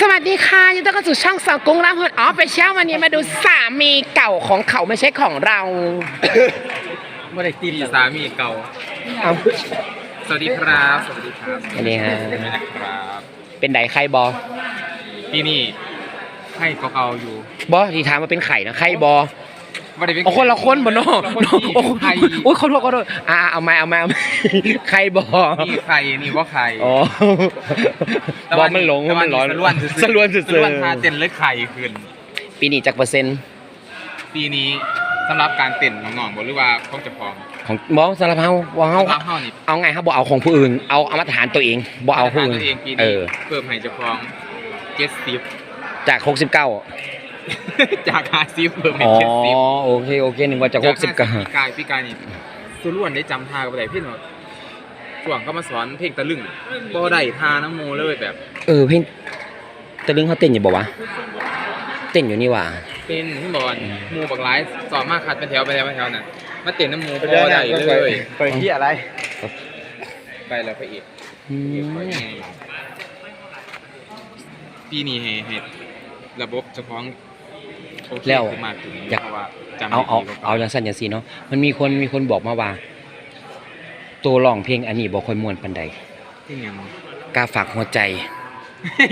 สวัสดีค่ะยินดีต้อนรับสู่ช่องสาวกุ้งรับเฮิร์ออฟไปเช้าวันนี้มาดูสามีเก่าของเขาไม่ใช่ของเรา ไม่ได้ตีมสามีเก่า เอาสวัสดีครับ สวัสดีครับอันนี้ฮะครับเป็นไดใครบอปีนี้ให้เก่าๆอยู่บอที่ถามมาเป็นไข่นะใครบอ ไม่ได้เป็นโอ้คนละคนบนนอกคนละคนโอ้ใครโอ้ยขอโทษขอโทษอ่าเอามาเอามาเอามาใครบอนี่ใครนี่ว่าใครอ๋อบอมันหลงแต่ว่ามันร้อนสะล้วนสะลวนสุดสะล้วนพาเต้นเลยไข่ขึ้น ๆปีนี้จากเปอร์เซ็นต์ปีนี้สำหรับการเต้นน้องๆบอกหรือว่าคงจะพร้อมของบอสำหรับเฮาบอเฮาสำหรับเฮานี่เอาไงครับบอเอาของผู้อื่น เอาเอามาตรฐานตัวเองบอเอาผู้ตัวอื่นเองปีเอนี้อเพิ่มให้เจ้าของเจ็ดสิบจาก69 จากห้าสิบเพิ่มให้อ๋อเจ็ดสิบโอเคโอเคนึกว่าจะจาก60ก็50ปีกายพี่กายนี่สุล้วนได้จำทากับอะไรพี่หน่อยช่วงก็มาสอนเพลงตะลึงบ่ได้ทาน้ำโมเลยแบบ เออเพลงตะลึงเขาเต้นอยู่บ่วะเต้นอยู่นี่หว่าเป็นที่บอกว่าหมูบักหลายสอบมากคัดเป็นแถวไปแถวไปแถวน่ะมาเต้นน้ำหมูบ่ได้เลยไปที่อะไร ไปแล้วพระเอกอืมไปไงปีนี้ให้ให้ระบบเฉพาะ โอเคขึ้นมากขึ้นเพราะว่าจำเอาเอาได้ดีกว่เอาอย่างสั้นอย่างสีเนาะมันมีคนมีคนบอกมาว่า ตัวร้องเพลงอันนี้บ่ค่อยม่วนปานใดที่ยัง กล้าฝากหัวใจ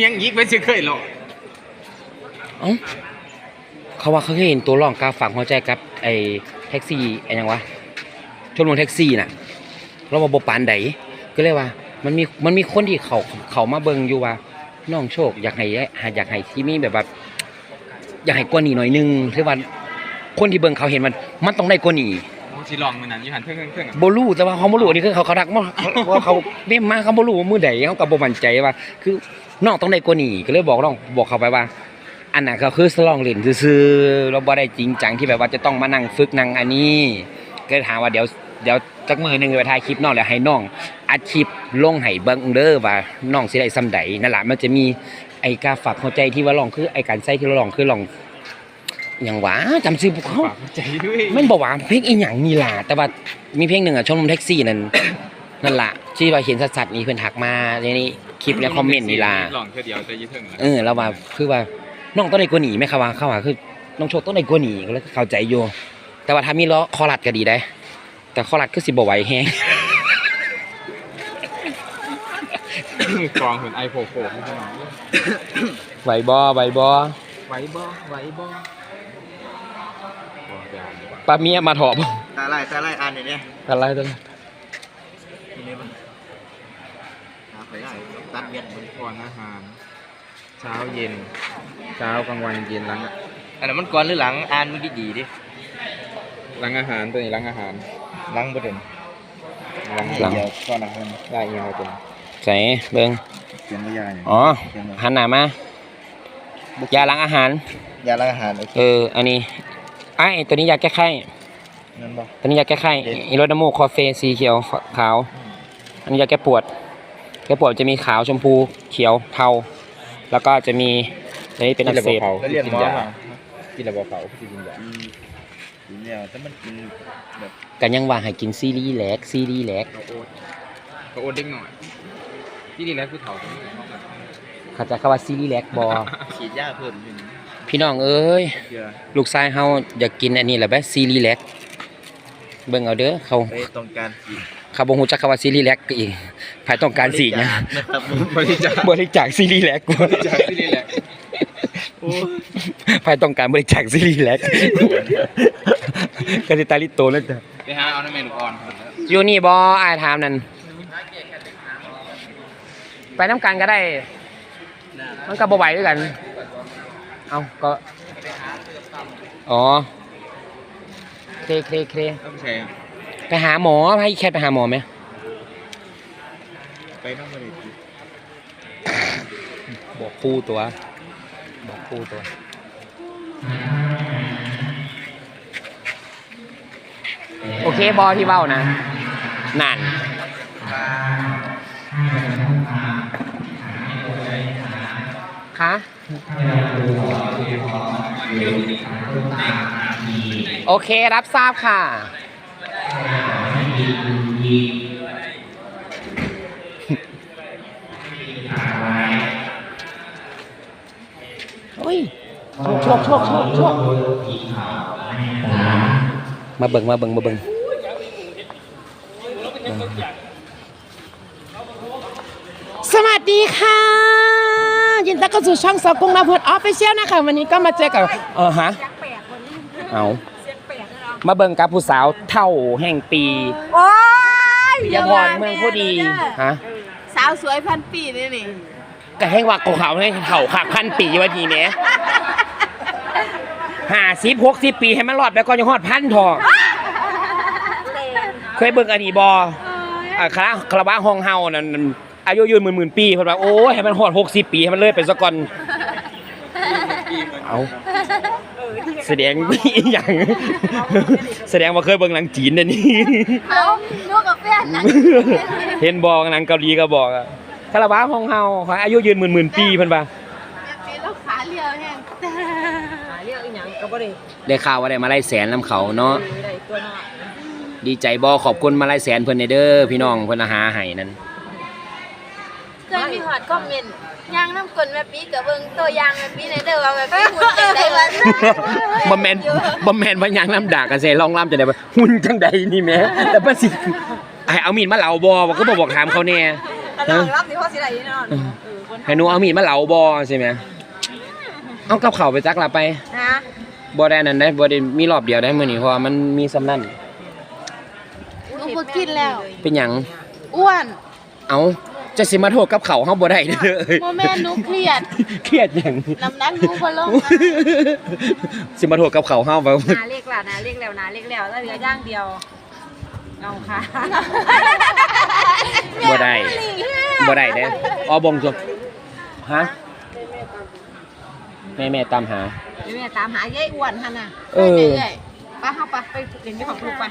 ยังยิกไม่เคยหรอกเอ้าเขาว่าเขาเคยเห็นตัวร้องกล้าฝากหัวใจกับไอ้แท็กซี่ไอ้หยังวะชมรมแท็กซี่น่ะเราว่าบ่ปานใดก็เลยว่า มันมีมันมีคนที่เขาเขามาเบิ่งอยู่ว่าน้องโชค อยากให้อยากให้ที่มีแบบว่า อยากให้กว่านี้หน่อยนึงคือว่าคนที่เบิ่งเขาเห็นมัน มันต้องได้กว่านี้มูชิลองมันนั้นอยู่หันเพื่อนเพื่อนๆอะบ่รู้แต่ว่าเขาบ่รู้อันนี้คือเขาเขาทักมาว่าเขาเม่มมาเขาบ่รู้ว่ามือใดเขาก็บ่มั่นใจว่า คือน้องต้องได้กว่านี้ก็เลยบอกน้องบอกเขาไปว่า อันน่ะก็คือสลองเล่นซื่อๆเราบ่ได้จริงจังที่แบบว่าจะต้องมานั่งฝึกนั่งอันนี้ก็เลยถามว่าเดี๋ยวเดี๋ยวจักมือหนึงไปถ่ายคลิปน้องแล้วให้น้องอัดคลิปลงให้เบิ่งเด้อว่าน้องสิได้ซำใดนั่นล่ะมันจะมีไอ้กาฝากหัวใจที่ว่าร้องคือไอ้การใส่ที่เราร้องคือร้อง หยังหวะจำชื่อพวกเขาฝากใจด้วยมันบอกว่าเพลงอีหยังนี่ล่ะแต่ว่ามีเพลงหนึ่งอะชมรมแท็กซี่นั่นนั่นล่ะที่ว่าเห็นสัดๆนี่เพิ่นทักมาในนี้คลิปในคอมเมนต์นี่ล่ะลองแค่เดียวแต่อยืดถึงนะเออแล้วว่าคือว่าน้องต้องได้กว่านี้ไหมครับว่าเขาว่าคือน้องโชคต้องได้กว่านี้ก็เลยเข้าใจอยู่แต่ว่าถ้ามีล้อคอรัดก็ดีได้ แต่คอรัดคือสิบ่ไหวแฮงกองเหมือนไอโฟโฟพี่น้องไหวบ่ไหวบ่ไหวบ่ไหวบ่บ่เดี๋ยว ปลาเมียมาถอบ่ตาไล่ตาไล่อ่านหน่อยเนี่ยอะไรตัวนี้ทีนี้มันหาไปได้ตัดเม็ดมันก่อนอาหาร เช้าเย็น เช้ากลางวันเย็นหลังอันนั้นมันก่อนหรือหลังอ่านมันดีๆดิหลังอาหารตัวนี้หลังอาหารหลังบ่เด่นหลังหลังเดี๋ยวก่อนอาหารได้เอียงเอาตัวนี้ใส่เบิ่งเขียนว่ายาเนี่ยอ๋อเขียนว่าหันหน้ามายาล้างอาหารยาล้างอาหารโอเคเอออันนี้ ไอ้ายตัวนี้ยาแก้ไข้ นั่นบ่ตัวนี้ยาแก้ไข้อีโรดามูคอเฟสีเขียวขาว อันนี้ยาแก้ปวด แก้ปวดจะมีขาวชมพูเขียวเทา แล้วก็จะมีอันนี้เป็นอักเสบแล้วเรียนหมอมากินระบบเขากินยาอืมกินแล้วถ้ามันกินแบบกันยังว่าให้กินซีรีส์แลกซีรีส์แลกเขาโอ๊ตเขาโอ๊ตเด็กหน่อย ที่นี่แหล้วคือเขาตัวนี้เขาใจะคำว่าซีรีส์แลกบอ ฉีดยาเพิ่มอยู่ พี่น้องเอ้ยเพื่อลูกชายเฮาอยากกินอันนี้แหละแบบซีรีส์แลกเบิ่งเอาเด้อเขาไปต้องการฉีดเขาบ่ฮู้จักคำว่าซีรีส์แลกก็อีกภายต้องการสีนะนะครับบริจาคบริจาคซีรีส์แลกบริจาคที่นี่แหละภายต้องการบริจาคซีรีส์แลกกสิตาลิโตแล้วจ้ะไปหาเอาน้ำเมลูกอ่อนก่อนนะอยู่นี่บออายถามนั่นไปน้ำกันก็ได้มันก็บ่ไหวด้วยกัน เอาก็อ๋อเคเคเคต้องใช้อะไปหาหมอให้แคทไปหาหมอไหมไปน้องมาเลยฉีดบอกคู่ตัว บอกคู่ตัวโอเคบอที่เบ้านะนั่น คะโอเครับทราบค่ะโอ้ยชคโชคโชคโชคโชคมาเบิ่งมาเบิ่งมาเบิ่งสวัสดีค่ะ ยินดีต้อนรับสู่ช่องสาวกุ้งนาเพิร์ดออฟฟิเชียลนะคะ วันนี้ก็มาเจอกับเออฮะเอามาเบิ่งกับผู้สาวเท่าแห่งปีโอ้ยยาพรเมืองผู้ดีฮะสาวสวยพันปีนี่นี่ก็แห่งว่ากูเขาให้เถ่าขักพันปีวันนี้แหมห้าสิบหกสิบปีให้มันรอดไปก่อนยังฮอดพันทอเคยเบิ่งอันนี้บออ่าคณะคารวะห้องเฮานั่น อายุยืนหมื่นหมื่นปีเพิ่นว่าโอ้ยให้มันฮอดหกสิบปีให้มันเลยไปซะก่อนเอาแสดงอีหยังแสดงว่าเคยเบิ่งหนังจีนเด้อนี่เอาลูกกับแฟนนะเห็นบอกหนังเกาหลีก็บอกอะคารวะห้องเฮาขออายุยืนหมื่นหมื่นปีเพิ่นว่าปีลูกขาเรียวแห้งหาเรื่องอีหยังก็บ่ได้ได้ข่าวว่าได้มาไล่แสนนํเขาเนาะได้ตัวเนาะดีใจบ่ขอบคุณมาไล่แสนเพิ่นเด้อพี่น้องเพิ่นหาให้นั่นเคย มีฮอดคอมเมนต์ย่างน้ำกลนแม่ปีกับเบิ่งตัวอย่างแม่ปีในเด้อว่าแม่ปีหุ่นจังได๋วะบ่แม่นบ่แม่นว่าหยังน้ำด่ากันเซลองล่ำจังได๋บ่หุ่นจังใดนี่แหมแต่ว่าสิให้เอามีดมาเหลาบ่บ่ก็บ่บอกถามเขาแน่ถ้าเรารับนี่พอสิได้แน่นอนเออคนให้หนูเอามีดมาเหลาบ่ใช่ไหมเอากับเขาวไปจักละไปนะบ่ได้นั่นได้บ่ได้มีรอบเดียวได้มื้อนี้เพราะว่ามันมีซ้ำนั่นหนูบ่กินแล้ว เป็นหยังอ้วน เอา จะสิมาโทษกับเขาเฮาบ่ได้เด้อบ่แม่นหนูเครียดเครียดหยังน้ำหนักหนูบ่ลงสิมาโทษกับเขาเฮาว่านาเล็กแล้วนาเล็กแล้วนาเล็กแล้วแล้วเหลือย่างเดียวเอาค่ะบ่ได้บ่ได้เด้ออ๋อบงจบฮะแม่แม่ตามหาเดี๋ยวแม่ตามหายายอ้วนหั่นน่ะเออเรื่อยไปเฮาไปไปเล่นที่ของลูกไป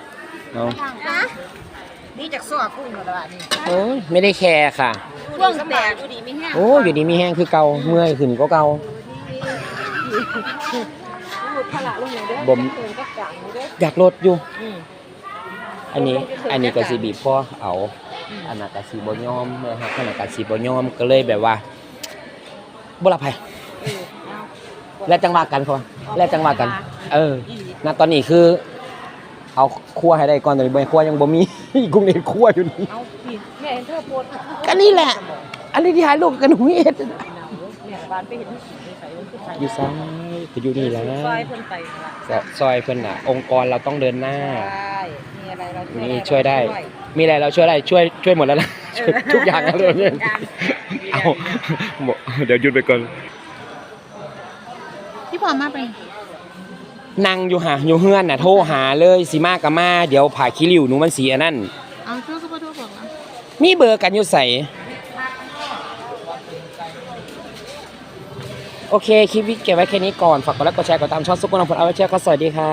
เอาๆ นะนี่จากซ้อกุ้งแล้วล่ะนี่โอ้ยไม่ได้แคร์ค่ะ ช่วงแตกอยู่ดีมีแห้งโอ้อยู่ดีมีแห้งคือเก่าเมื่อยขึ้นก็เก่าลูกพละลงเด้อบ่มเพิ่นก็จังเด้ออยากลดอยู่ อืม อันนี้อันนี้ก็สิบีบพ่อเอาอันนั้นก็สิบ่ยอมนะครับอันนั้นก็สิบ่ยอมก็เลยแบบว่าบ่รับให้เออเอา และจังหวะกันพอและจังหวะกัน เออณตอนนี้คือ เอาครัวให้ได้ก่อนตอนนี้บ่ครัวยังบ่มี กุ้งเด็ดครัวอยู่นี่เอาพี่แม่เห็นเธอโพสต์ก็นี่แหละ อันนี้ที่หายลูกกันหุยเอ็ดแม่บ้านไปเห็นใส่ใส่อยู่ซ้ายก็อยู่นี่แหละซอยเพิ่นไปล่ะซอยเพิ่นน่ะ องค์กรเราต้องเดินหน้าใช่มีอะไรเราช่วยนี่ช่วยได้ มีอะไรเราช่วยได้ช่วยช่วยหมดแล้วนะช่วยทุกอย่างแล้วเลยเนี่ยเอาหมดเดี๋ยวหยุดไปก่อนพี่พอมาไป นั่งอยู่หาอยู่เฮือนน่ะโทรหาเลยสิมากับมาเดี๋ยวผ่าคิริวหนูมันสีอันนั้นเอาช่วยก็บ่โทรบอกนะมีเบอร์กันอยู่ใส่โอเค คลิปวิดีโอเก็บไว้แค่นี้ก่อน ฝากกดไลค์กดแชร์กดตามช่องซุปเปอร์น้องพลเอาไว้เชียร์ก็สวัสดีค่ะ